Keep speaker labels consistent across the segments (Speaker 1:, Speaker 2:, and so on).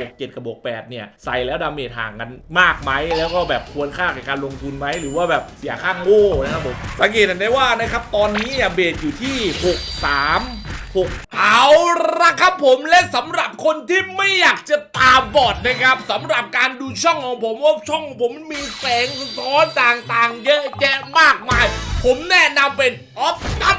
Speaker 1: บวก7กับบวก8เนี่ยใส่แล้วดาเมจห่างกันมากไหมแล้วก็แบบควรค่ากับการลงทุนไหมหรือว่าแบบเสียข้างโง่นะครับผมสังเกตเห็นได้ว่านะครับตอนนี้เนี่ยเบสอยู่ที่ 6 3 6เอาละครับผมและสำหรับคนที่ไม่อยากจะตาบอดนะครับสำหรับการดูช่องของผมว่าช่องของผมมันมีแสงสะท้อนต่างๆ เยอะแยะมากมาย ผมแนะนำเป็นออฟตัส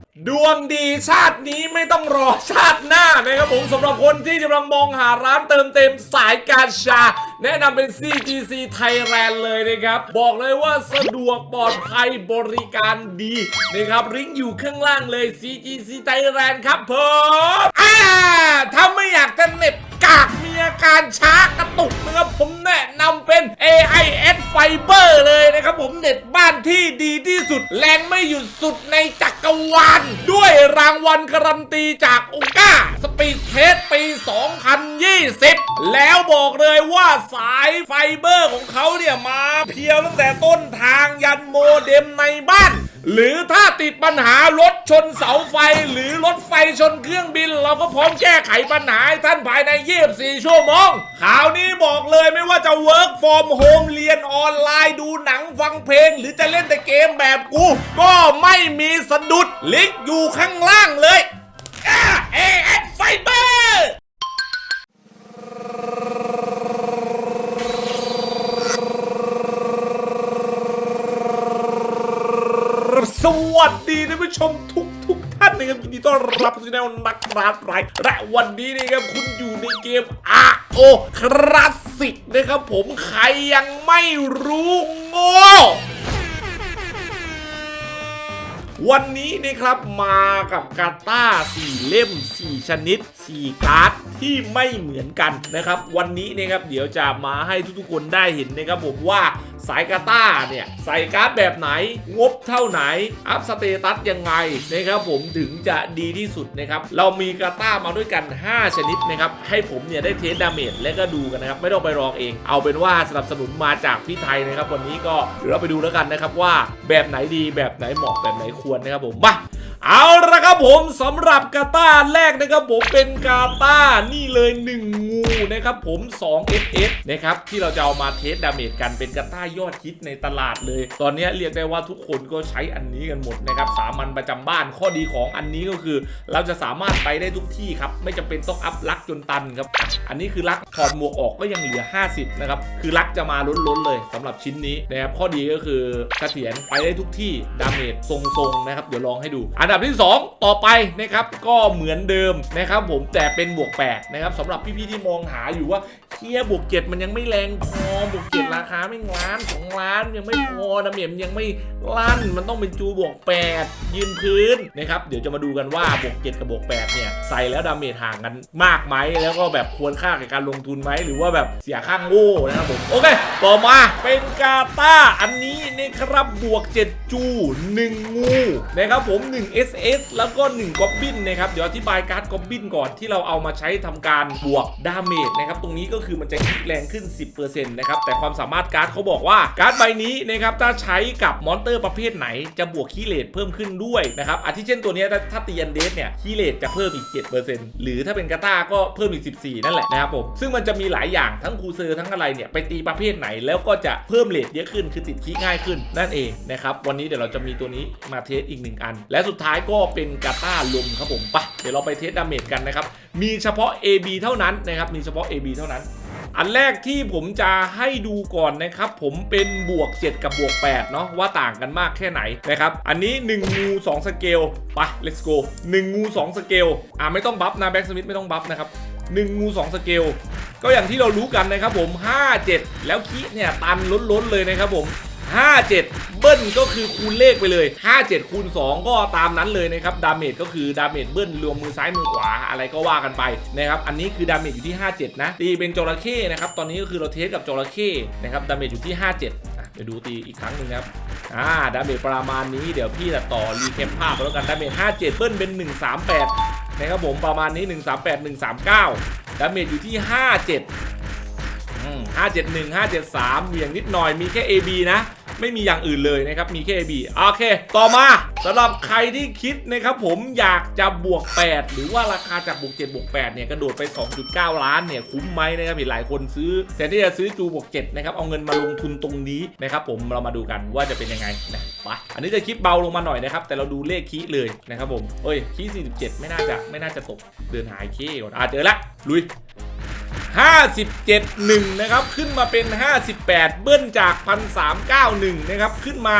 Speaker 1: ดวงดีชาตินี้ไม่ต้องรอชาติหน้านะครับผมสำหรับคนที่กำลังมองหาร้านเติมเต็มสายการชา แนะนำเป็น CGC Thailand เลยนะครับ บอกเลยว่าสะดวกปลอดภัยบริการดีนะครับลิงก์อยู่ข้างล่างเลย CGC Thailand ครับผมอ่าถ้าไม่อยากจะเน็ตกากมีอาการช้ากระตุกนะครับผมแนะนำเป็น AIS Fiber เลยนะครับผมเน็ตบ้านที่ดีที่สุด แรงไม่หยุดสุดในจักรวาลด้วยรางวัลการันตีจากองก้า สปีดเทสปี 2020 แล้วบอกเลยว่าสายไฟเบอร์ของเขาเนี่ยมาเพียวตั้งแต่ต้นทางยันโมเด็มในบ้านหรือถ้าติดปัญหารถชนเสาไฟ หรือรถไฟชนเครื่องบิน เราก็พร้อมแก้ไขปัญหาให้ท่านภายใน 24 ชั่วโมงข่าวนี้บอกเลยไม่ว่าจะ work from home เรียนออนไลน์ดูหนังฟังเพลง หรือจะเล่นแต่เกมแบบกู ก็ไม่มีสะดุดลิงก์อยู่ข้างล่างเลยอ่า AS Fiber สวัสดีท่านผู้ชมทุกทุกท่านนะครับยินดีต้อนรับสู่ช่องนักราดไรและวันนี้นะครับคุณอยู่ในเกม RO คลาส นะครับผมใครยังไม่รู้โง่วันนี้นะครับมากับกาตาร์4เล่ม 4 ชนิด4 การ์ดที่ไม่เหมือนกันนะครับ วันนี้นะครับเดี๋ยวจะมาให้ทุกๆคนได้เห็นนะครับผมว่าสายกาตาเนี่ยใส่การ์ดแบบไหน งบเท่าไหน อัพสเตตัสยังไงนะครับผมถึงจะดีที่สุดนะครับเรามีกาตามาด้วยกัน 5 ชนิดนะครับให้ผมเนี่ยได้เทสดาเมจและก็ดูกันนะครับ ไม่ต้องไปลองเอง เอาเป็นว่าสนับสนุนมาจากพี่ไทยนะครับ วันนี้ก็เดี๋ยวเราไปดูแล้วกันนะครับว่าแบบไหนดีแบบไหนเหมาะแบบไหนควรนะครับผมมา เอาละครับผมสำหรับกาตาแรกนะครับผมเป็นกาตานี่เลย1งูนะครับผม2 SS นะครับที่เราจะเอามาเทสดาเมจกันเป็นกาตายอดฮิตในตลาดเลย ตอนนี้เรียกได้ว่าทุกคนก็ใช้อันนี้กันหมดนะครับสามัญประจำบ้านข้อดีของอันนี้ก็คือ เราจะสามารถไปได้ทุกที่ครับไม่จำเป็นต้องอัพลักจนตันครับอันนี้คือลักถอดหมวกออกก็ยังเหลือ 50นะครับคือลักจะมาล้นๆเลยสำหรับชิ้นนี้นะครับข้อดีก็คือเสถียรไปได้ทุกที่ดาเมจทรงๆนะครับเดี๋ยวลองให้ดูอันดับที่ 2 ต่อไปนะครับก็เหมือนเดิมนะครับผมแต่เป็นบวก8นะครับสำหรับพี่ๆที่มองหาอยู่ว่า เคียบวกเจ็ดมันยังไม่แรงพอบวกเจ็ดราคาไม่งล้านสองล้านยังไม่พอดาเมจมันยังไม่ลั่นมันต้องเป็นจูบวก8ยืนพื้นนะครับเดี๋ยวจะมาดูกันว่าบวก7กับบวก8เนี่ยใส่แล้วดาเมจห่างกันมากไหมแล้วก็แบบควรค่ากับการลงทุนไหมหรือว่าแบบเสียข้างโง่นะครับผมโอเคต่อมาเป็นกาตาอันนี้นะครับบวก7จู1งูนะครับผม1 SS แล้วก็1กอบบินนะครับเดี๋ยวอธิบายการ์ดกอบบินก่อนที่เราเอามาใช้ทำการบวกดาเมจนะครับตรงนี้ก็คือือมันจะคิดแรงขึ้น 10%นะครับ แต่ความสามารถการ์ดเขาบอกว่าการ์ดใบนี้นะครับถ้าใช้กับมอนเตอร์ประเภทไหนจะบวกคีเลตเพิ่มขึ้นด้วยนะครับอาทิเช่นตัวนี้ถ้าตียันเดสเนี่ยคีเลตจะเพิ่มอีก 7%หรือถ้าเป็นกาตาก็เพิ่มอีก 14 นั่นแหละนะครับผมซึ่งมันจะมีหลายอย่างทั้งคูเซอร์ทั้งอะไรเนี่ยไปตีประเภทไหนแล้วก็จะเพิ่มเลทเยอะขึ้นคือติดคีง่ายขึ้นนั่นเองนะครับวันนี้เดี๋ยวเราจะมีตัวนี้มาเทสอีกหนึ่งอัน และสุดท้ายก็เป็นกาตาลมครับผมไปะเดี๋ยวเราไปเทสดาเมจกันนะครับมีเฉพาะ AB เท่านั้นนะครับมีเฉพาะ AB เท่านั้น อันแรกที่ผมจะให้ดูก่อนนะครับ ผมเป็นบวก 7 กับบวก8เนาะว่าต่างกันมากแค่ไหนนะครับ อันนี้ 1 งู 2 สเกลไป let's go 1 งู 2 สเกลอ่าไม่ต้องบัฟนะแบ็กสมิธไม่ต้องบัฟนะครับ 1 งู 2 สเกลก็อย่างที่เรารู้กันนะครับผม 5 7 แล้วคิเนี่ยตันล้นๆเลยนะครับผม 57 เบิ้ลก็คือคูณเลขไปเลย 57 คูณ 2 ก็ตามนั้นเลยนะครับ ดาเมจก็คือดาเมจเบิ้ลรวมมือซ้ายมือขวาอะไรก็ว่ากันไปนะครับ อันนี้คือดาเมจอยู่ที่ 57 นะ ตีเป็นจระเข้นะครับ ตอนนี้ก็คือเราเทสกับจระเข้นะครับ ดาเมจอยู่ที่ 57อะเดี๋ยวดูตีอีกครั้งหนึ่งนะครับอ่าดาเมจประมาณนี้เดี๋ยวพี่จะต่อรีแคปภาพแล้วกัน ดาเมจ 57 เบิ้ลเป็น 138 นะครับผมประมาณนี้ 138 139 ดาเมจอยู่ที่ 57อืม571 573 เหวี่ยงนิดหน่อยมีแค่ AB นะ ไม่มีอย่างอื่นเลยนะครับ มีแค่ AB โอเค ต่อมาสำหรับใครที่คิดนะครับผมอยากจะบวก 8 หรือว่าราคาจากบวก7บวก8เนี่ยกระโดดไป 2.9 ล้านเนี่ยคุ้มไหมนะครับเห็นหลายคนซื้อแต่ที่จะซื้อจูบวก7นะครับเอาเงินมาลงทุนตรงนี้นะครับผมเรามาดูกันว่าจะเป็นยังไงนะไปอันนี้จะคลิปเบาลงมาหน่อยนะครับแต่เราดูเลขคีเลยนะครับผมเอ้ยคี47 ไม่น่าจะไม่น่าจะตกเดินหายคีก่อนอะเจอละลุย 57 1 นะครับ ขึ้นมาเป็น 58 เบิ้ลจาก 1391 นะครับ ขึ้นมา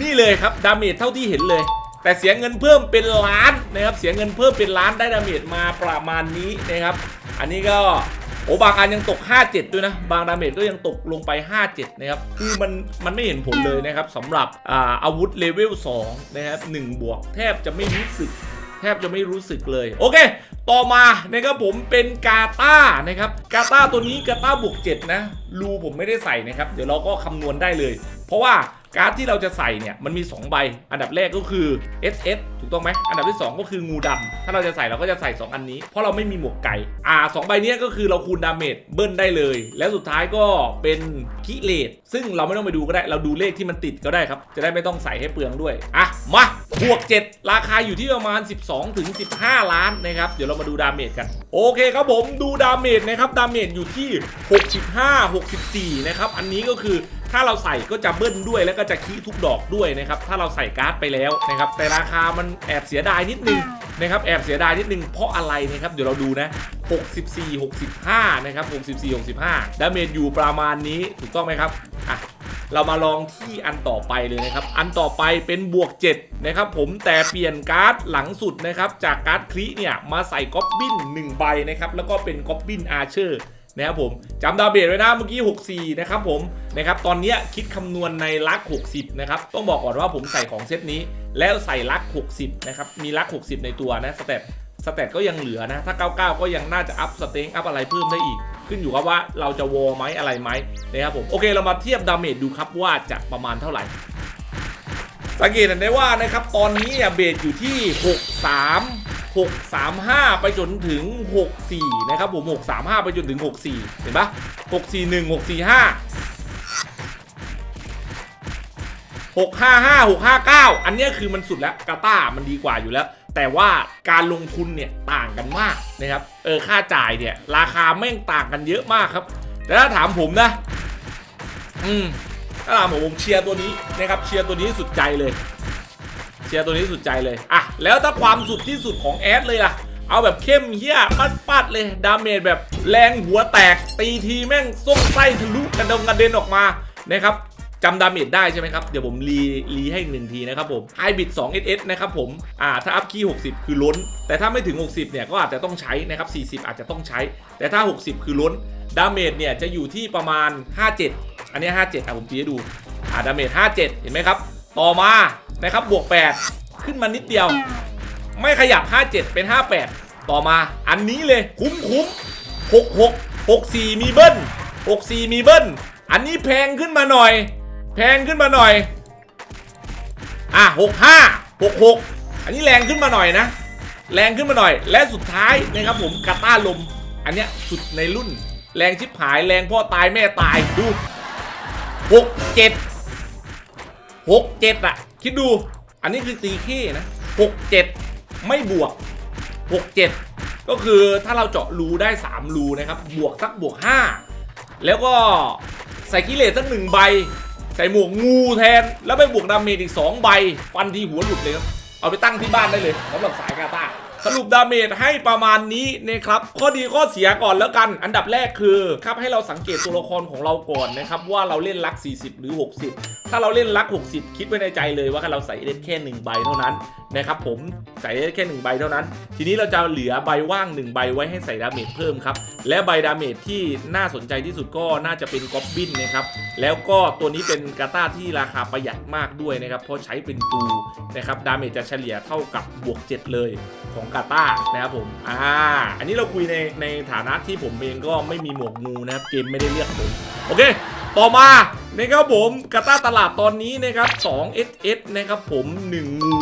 Speaker 1: นี่เลยครับ ดาเมจเท่าที่เห็นเลย แต่เสียเงินเพิ่มเป็นล้านนะครับ เสียเงินเพิ่มเป็นล้านได้ดาเมจมาประมาณนี้นะครับ อันนี้ก็โอ้บางอันยังตก 57 ด้วยนะ บางดาเมจก็ยังตกลงไป 57 นะครับ คือมันมันไม่เห็นผลเลยนะครับสำหรับอาอาวุธเลเวล 2 นะครับ 1 บวกแทบจะไม่รู้สึก ทบจะไม่รู้สึกเลย โอเค ต่อมานะครับผมเป็นกาตานะครับกาตาตัวนี้กาตาบวก7นะรูผมไม่ได้ใส่นะครับ เดี๋ยวเราก็คำนวณได้เลย เพราะว่า การ์ดที่เราจะใส่เนี่ยมันมี 2 ใบ อันดับแรกก็คือ SS ถูกต้องไหมอันดับที่ 2 ก็คืองูดำถ้าเราจะใส่เราก็จะใส่ 2 อันนี้ เพราะเราไม่มีหมวกไก่ อ่าสองใบเนี้ยก็คือเราคูณดาเมจเบิ้ลได้เลย แล้วสุดท้ายก็เป็นกิเลสซึ่งเราไม่ต้องไปดูก็ได้ เราดูเลขที่มันติดก็ได้ครับ จะได้ไม่ต้องใส่ให้เปลืองด้วย อะ มาบวก 7 ราคาอยู่ที่ประมาณ 12ถึง15 ล้านนะครับ เดี๋ยวเรามาดูดาเมจกัน โอเคครับผมดูดาเมจนะครับ ดาเมจอยู่ที่ 65 64 นะครับ อันนี้ก็คือถ้าเราใส่ก็จะเบิ้ลด้วยแล้วก็จะคีทุกดอกด้วยนะครับ ถ้าเราใส่การ์ดไปแล้วนะครับ แต่ราคามันแอบเสียดายนิดนึงนะครับ แอบเสียดายนิดนึงเพราะอะไรนะครับ เดี๋ยวเราดูนะ 64 65 นะครับ 64 65 ดาเมจอยู่ประมาณนี้ถูกต้องไหมครับ อะ เรามาลองที่อันต่อไปเลยนะครับ อันต่อไปเป็นบวก 7 นะครับผม แต่เปลี่ยนการ์ดหลังสุดนะครับ จากการ์ดคลิเนี่ยมาใส่ก๊อบบิน1ใบนะครับ แล้วก็เป็นก๊อบบินอาร์เชอร์ นะครับผมจำดาเมจไว้นะเมื่อกี้ 64 นะครับผมนะครับตอนนี้คิดคำนวณในลัก 60 นะครับ ต้องบอกก่อนว่าผมใส่ของเซตนี้ แล้วใส่ลัก 60 นะครับ มีลัก 60 ในตัวนะสเตตสเตตก็ยังเหลือนะ ถ้า 99 ก็ยังน่าจะอัพสเต็งอัพอะไรเพิ่มได้อีก ขึ้นอยู่กับว่าเราจะวอลไหมอะไรไหมนะครับผม โอเคเรามาเทียบดาเมจดูครับว่าจะประมาณเท่าไหร่ สังเกตเห็นได้ว่านะครับ ตอนนี้เนี่ยเบสอยู่ที่ 63 635 ไปจนถึง 64 นะครับผม 635 ไปจนถึง 64 เห็นปะ641 645 655 659 อันนี้คือมันสุดแล้วกาตามันดีกว่าอยู่แล้ว แต่ว่าการลงทุนเนี่ยต่างกันมากนะครับ เออค่าจ่ายเนี่ยราคาแม่งต่างกันเยอะมากครับ แต่ถ้าถามผมนะ อืมถ้าถามผมผมเชียร์ตัวนี้นะครับ เชียร์ตัวนี้สุดใจเลย ชียร์ตัวนี้สุดใจเลย อะ แล้วถ้าความสุดที่สุดของแอดเลยล่ะ เอาแบบเข้มเฮี้ยปัดปัดๆเลย ดาเมจแบบแรงหัวแตก ตีทีแม่งส้มไส้ทะลุกระดงกระเด็นออกมานะครับจำดาเมจได้ใช่ไหมครับ เดี๋ยวผมรีรีให้อีกหนึ่งทีนะครับผมไฮบิด2 SS นะครับผม อ่า ถ้าอัพคีย์60 คือล้น แต่ถ้าไม่ถึง 60 เนี่ย ก็อาจจะต้องใช้นะครับ 40 อาจจะต้องใช้ แต่ถ้า 60 คือล้น ดาเมจเนี่ย จะอยู่ที่ประมาณ 57 อันนี้ 57อะผมตีให้ดู อ่า ดาเมจ 57 เห็นไหมครับ ต่อมา นะครับบวก 8 ขึ้นมานิดเดียว ไม่ขยับ 57 เป็น 58 ต่อมาอันนี้เลยคุ้มคุ้ม66 64 มีเบิ้ล64 มีเบิ้ลอันนี้แพงขึ้นมาหน่อย แพงขึ้นมาหน่อย อะ 65 66 อันนี้แรงขึ้นมาหน่อยนะ แรงขึ้นมาหน่อย และสุดท้ายนะครับผมกาต้าลม อันเนี้ยสุดในรุ่น แรงชิบหายแรงพ่อตายแม่ตายดู 6 7 6 7อะ คิดดู อันนี้คือตีขี้นะหกเจ็ดไม่บวกหกเจ็ดก็คือถ้าเราเจาะรูได้3รูนะครับ บวกสักบวก5แล้วก็ใส่กิเลสสักหนึ่งใบ ใส่หมวกงูแทน แล้วไปบวกดาเมจอีก2ใบ ฟันทีหัวหลุดเลยครับ เอาไปตั้งที่บ้านได้เลยสำหรับสายกาตา สรุปดาเมจให้ประมาณนี้นะครับข้อดีข้อเสียก่อนแล้วกัน อันดับแรกคือครับให้เราสังเกตตัวละครของเราก่อนนะครับว่าเราเล่นลัก 40 หรือ 60 ถ้าเราเล่นลัก 60 คิดไว้ในใจเลยว่าเราใส่เล่นแค่1ใบเท่านั้น นะครับผมใส่ได้แค่ 1 ใบเท่านั้น ทีนี้เราจะเหลือใบว่าง 1 ใบไว้ให้ใส่ดาเมจเพิ่มครับ และใบดาเมจที่น่าสนใจที่สุดก็น่าจะเป็นก๊อบบินนะครับ แล้วก็ตัวนี้เป็นกาตาที่ราคาประหยัดมากด้วยนะครับ เพราะใช้เป็นตูนะครับ ดาเมจจะเฉลี่ยเท่ากับบวก 7 เลยของกาตานะครับผม อ่า อันนี้เราคุยในในฐานะที่ผมเองก็ไม่มีหมวกงูนะครับ เกมไม่ได้เลือกผม โอเค ต่อมานะครับผมกาตาตลาดตอนนี้นะครับ2 SS นะครับผม 1 งู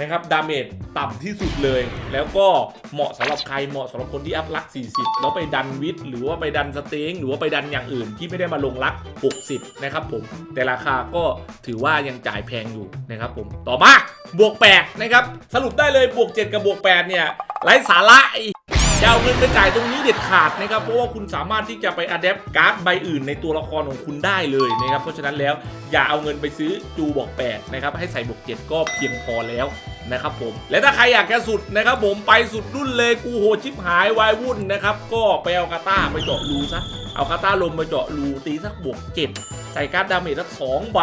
Speaker 1: นะครับดาเมจต่ำที่สุดเลย แล้วก็เหมาะสำหรับใครเหมาะสำหรับคนที่อัพลัก 40 แล้วไปดันวิทหรือว่าไปดันสเต็งหรือว่าไปดันอย่างอื่นที่ไม่ได้มาลงลัก 60 นะครับผม แต่ราคาก็ถือว่ายังจ่ายแพงอยู่นะครับผมต่อมาบวก 8 นะครับ สรุปได้เลยบวก 7 กับบวก 8 เนี่ยไร้สาระไอ้ อย่าเอาเงินไปจ่ายตรงนี้เด็ดขาดนะครับ เพราะว่าคุณสามารถที่จะไปอัดแอปการ์ดใบอื่นในตัวละครของคุณได้เลยนะครับ เพราะฉะนั้นแล้วอย่าเอาเงินไปซื้อจูบอกแปดนะครับ ให้ใส่บวกเจ็ดก็เพียงพอแล้วนะครับผม และถ้าใครอยากจะสุดนะครับผมไปสุดรุ่นเลยกูโหชิบหายวายวุ่นนะครับ ก็ไปเอาคาต้าไปเจาะรูซะ เอาคาต้าลมไปเจาะรูตีสักบวกเจ็ดใส่การ์ดดาเมจสักสองใบ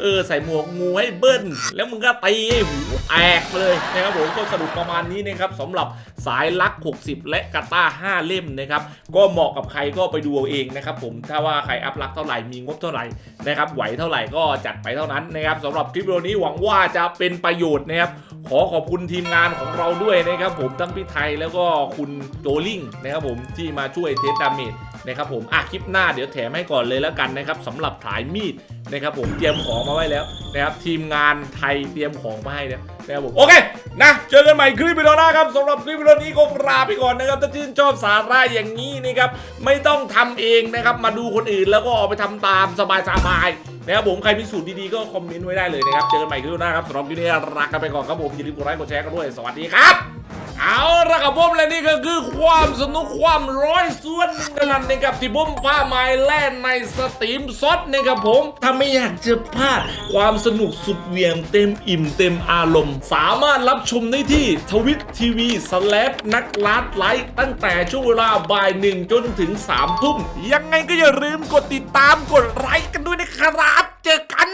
Speaker 1: เออใส่หมวกงูให้เบิ้ลแล้วมึงก็ตีห้หูแตกเลยนะครับผมก็สรุปประมาณนี้นะครับสำหรับสายลัก 60 และกาต้า 5 เล่มนะครับก็เหมาะกับใครก็ไปดูเอาเองนะครับผมถ้าว่าใครอัพลักเท่าไหร่มีงบเท่าไหร่นะครับไหวเท่าไหร่ก็จัดไปเท่านั้นนะครับสำหรับคลิปวิดีโอนี้หวังว่าจะเป็นประโยชน์นะครับขอขอบคุณทีมงานของเราด้วยนะครับผมทั้งพี่ไทยแล้วก็คุณโจลิงนะครับผมที่มาช่วยเทสดาเมจนะครับผมอะคลิปหน้าเดี๋ยวแถมให้ก่อนเลยแล้วกันนะครับสำหรับถ่ายมีดนะครับผมเตรียมของมาไว้แล้วนะครับทีมงานไทยเตรียมของมาให้แล้วนะครับผมโอเคนะเจอกันใหม่คลิปวิดีโอหน้าครับสำหรับคลิปวิดีโอนี้ก็ลาไปก่อนนะครับถ้าชื่นชอบสาระอย่างนี้นะครับไม่ต้องทำเองนะครับมาดูคนอื่นแล้วก็เอาไปทำตามสบายๆนะครับผมใครมีสูตรดีๆก็คอมเมนต์ไว้ได้เลยนะครับเจอกันใหม่คลิปวิดีโอหน้าครับสำหรับคลิปนี้ลากันไปก่อนครับผมอย่าลืมกดไลค์กดแชร์กันด้วยสวัสดีครับ เอาละครับผมและนี่ก็คือความสนุกความร้อยส่วนหนึ่งเท่านั้นนะครับที่ผมพาไม้แล่นในสตรีมซดนะครับผม ถ้าไม่อยากจะพลาดความสนุกสุดเหวียงเต็มอิ่มเต็มอารมณ์ สามารถรับชมได้ที่ทวิตทีวีสแลปนักลัดไลท์ตั้งแต่ช่วงเวลาบ่ายหนึ่งจนถึง3ามทุ่ม ยังไงก็อย่าลืมกดติดตามกดไลค์กันด้วยนะครับ เจอกัน